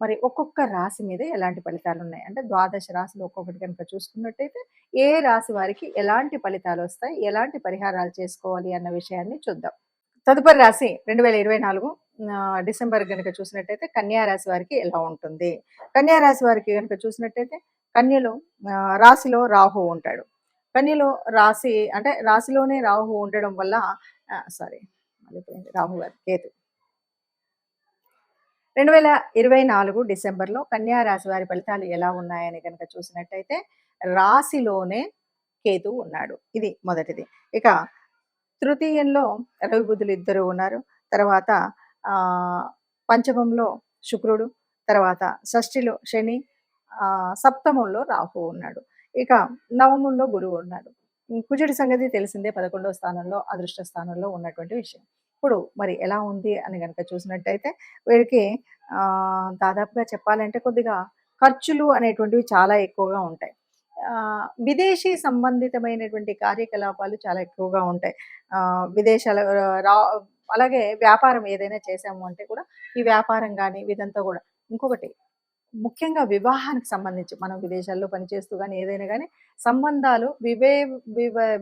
మరి ఒక్కొక్క రాశి మీద ఎలాంటి ఫలితాలు ఉన్నాయి అంటే ద్వాదశ రాశులు ఒక్కొక్కటి కనుక చూసుకున్నట్టయితే ఏ రాశి వారికి ఎలాంటి ఫలితాలు వస్తాయి? ఎలాంటి పరిహారాలు చేసుకోవాలి అన్న విషయాన్ని చూద్దాం. తదుపరి రాశి రెండు వేల ఇరవై నాలుగు డిసెంబర్ కనుక చూసినట్టయితే కన్యా రాశి వారికి ఎలా ఉంటుంది? కన్యా రాశి వారికి కనుక చూసినట్టయితే కన్యలో రాశిలో రాహు ఉంటాడు. కన్యలో రాశి అంటే రాశిలోనే రాహు ఉండడం వల్ల సారీ మళ్ళీ రాహు గారు కేతు. రెండు వేల ఇరవై నాలుగు డిసెంబర్లో కన్యా రాశి వారి ఫలితాలు ఎలా ఉన్నాయని కనుక చూసినట్టయితే రాశిలోనే కేతు ఉన్నాడు. ఇది మొదటిది. ఇక తృతీయంలో రవి బుద్ధులు ఇద్దరు ఉన్నారు. తర్వాత ఆ, పంచమంలో శుక్రుడు తర్వాత షష్ఠిలో శని సప్తమంలో రాహు ఉన్నాడు. ఇక నవమంలో గురువు ఉన్నాడు. కుజుడి సంగతి తెలిసిందే పదకొండవ స్థానంలో అదృష్ట స్థానంలో ఉన్నటువంటి విషయం. ఇప్పుడు మరి ఎలా ఉంది అని కనుక చూసినట్టయితే వీరికి ఆ, దాదాపుగా చెప్పాలంటే కొద్దిగా ఖర్చులు అనేటువంటివి చాలా ఎక్కువగా ఉంటాయి. ఆ, విదేశీ సంబంధితమైనటువంటి కార్యకలాపాలు చాలా ఎక్కువగా ఉంటాయి. ఆ, విదేశాల రా అలాగే వ్యాపారం ఏదైనా చేసాము అంటే కూడా ఈ వ్యాపారం కానీ ఇదంతా కూడా. ఇంకొకటి ముఖ్యంగా వివాహానికి సంబంధించి మనం విదేశాల్లో పనిచేస్తూ కానీ ఏదైనా కానీ సంబంధాలు వివే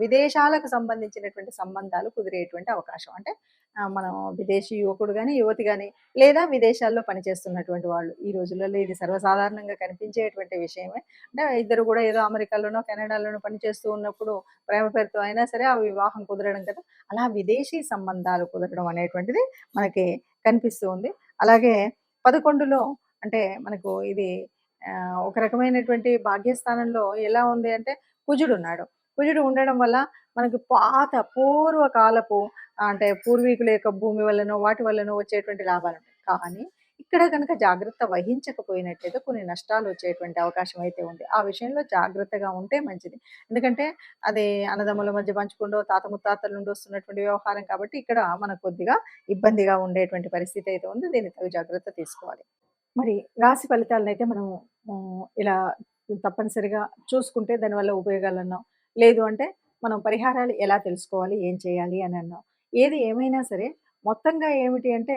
విదేశాలకు సంబంధించినటువంటి సంబంధాలు కుదిరేటువంటి అవకాశం. అంటే మనం విదేశీ యువకుడు కానీ యువతి కానీ లేదా విదేశాల్లో పనిచేస్తున్నటువంటి వాళ్ళు. ఈ రోజులలో ఇది సర్వసాధారణంగా కనిపించేటువంటి విషయమే. అంటే ఇద్దరు కూడా ఏదో అమెరికాలోనో కెనడాలోనో పనిచేస్తూ ఉన్నప్పుడు ప్రేమ పేరుతో అయినా సరే ఆ వివాహం కుదరడం కదా! అలా విదేశీ సంబంధాలు కుదరడం అనేటువంటిది మనకి కనిపిస్తూ ఉంది. అలాగే పదకొండులో అంటే మనకు ఇది ఒక రకమైనటువంటి భాగ్యస్థానంలో ఎలా ఉంది అంటే కుజుడు ఉన్నాడు. కుజుడు ఉండడం వల్ల మనకి పాత పూర్వకాలపు అంటే పూర్వీకుల యొక్క భూమి వల్లనో వాటి వల్లనో వచ్చేటువంటి లాభాలు కానీ ఇక్కడ కనుక జాగ్రత్త వహించకపోయినట్లయితే కొన్ని నష్టాలు వచ్చేటువంటి అవకాశం అయితే ఉంది. ఆ విషయంలో జాగ్రత్తగా ఉంటే మంచిది. ఎందుకంటే అది అన్నదమ్ముల మధ్య పంచుకుండో తాత ముత్తాతల నుండి వస్తున్నటువంటి వ్యవహారం కాబట్టి ఇక్కడ మనకు కొద్దిగా ఇబ్బందిగా ఉండేటువంటి పరిస్థితి అయితే ఉంది. దీన్ని తగు జాగ్రత్త తీసుకోవాలి. మరి రాశి ఫలితాలను అయితే మనము ఇలా తప్పనిసరిగా చూసుకుంటే దానివల్ల ఉపయోగాలు అన్నాం. లేదు అంటే మనం పరిహారాలు ఎలా తెలుసుకోవాలి ఏం చేయాలి అని అన్నాం. ఏది ఏమైనా సరే మొత్తంగా ఏమిటి అంటే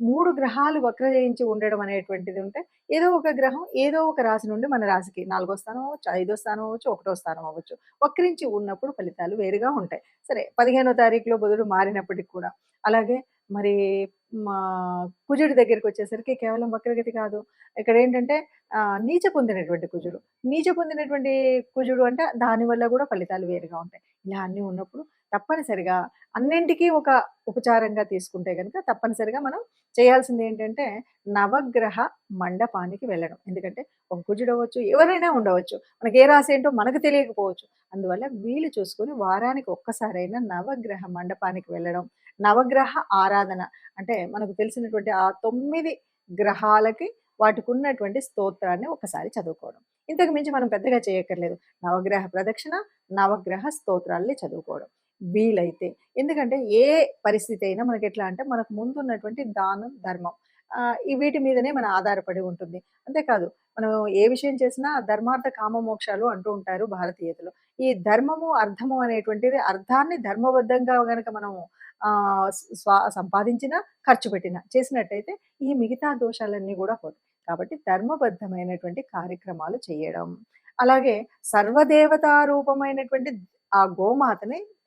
మూడు గ్రహాలు వక్రజయించి ఉండడం అనేటువంటిది ఉంటే ఏదో ఒక గ్రహం ఏదో ఒక రాశి నుండి మన రాశికి నాలుగో స్థానం అవ్వచ్చు ఐదో స్థానం అవ్వచ్చు ఒకటో స్థానం అవ్వచ్చు. వక్రించి ఉన్నప్పుడు ఫలితాలు వేరుగా ఉంటాయి. సరే పదిహేనో తారీఖులో బుధుడు మారినప్పటికి కూడా. అలాగే మరి మా కుజుడి దగ్గరికి వచ్చేసరికి కేవలం వక్రగతి కాదు. ఇక్కడ ఏంటంటే నీచ పొందినటువంటి కుజుడు. నీచ పొందినటువంటి కుజుడు అంటే దానివల్ల కూడా ఫలితాలు వేరుగా ఉంటాయి. ఇలా అన్నీ ఉన్నప్పుడు తప్పనిసరిగా అన్నింటికీ ఒక ఉపచారంగా తీసుకుంటే కనుక తప్పనిసరిగా మనం చేయాల్సింది ఏంటంటే నవగ్రహ మండపానికి వెళ్ళడం. ఎందుకంటే ఒక కుజుడవచ్చు ఎవరైనా ఉండవచ్చు. మనకి ఏ రాసి ఏంటో మనకు తెలియకపోవచ్చు. అందువల్ల వీలు చూసుకొని వారానికి ఒక్కసారైనా నవగ్రహ మండపానికి వెళ్ళడం నవగ్రహ ఆరాధన. అంటే మనకు తెలిసినటువంటి ఆ తొమ్మిది గ్రహాలకి వాటికి ఉన్నటువంటి స్తోత్రాన్ని ఒకసారి చదువుకోవడం. ఇంతకు మించి మనం పెద్దగా చేయక్కర్లేదు. నవగ్రహ ప్రదక్షిణ నవగ్రహ స్తోత్రాల్ని చదువుకోవడం. వీలైతే. ఎందుకంటే ఏ పరిస్థితి అయినా మనకి ఎట్లా అంటే మనకు ముందున్నటువంటి దానం ధర్మం. ఈ వీటి మీదనే మన ఆధారపడి ఉంటుంది. అంతేకాదు మనం ఏ విషయం చేసినా ధర్మార్థ కామ మోక్షాలు అంటూ ఉంటారు భారతీయతలు. ఈ ధర్మము అర్థము అనేటువంటిది అర్థాన్ని ధర్మబద్ధంగా గనక మనము స్వా సంపాదించిన ఖర్చు పెట్టిన చేసినట్టయితే ఈ మిగతా దోషాలన్నీ కూడా పోతాయి. కాబట్టి ధర్మబద్ధమైనటువంటి కార్యక్రమాలు చేయడం. అలాగే సర్వదేవతారూపమైనటువంటి ఆ గోమాతని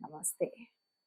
నమస్తే.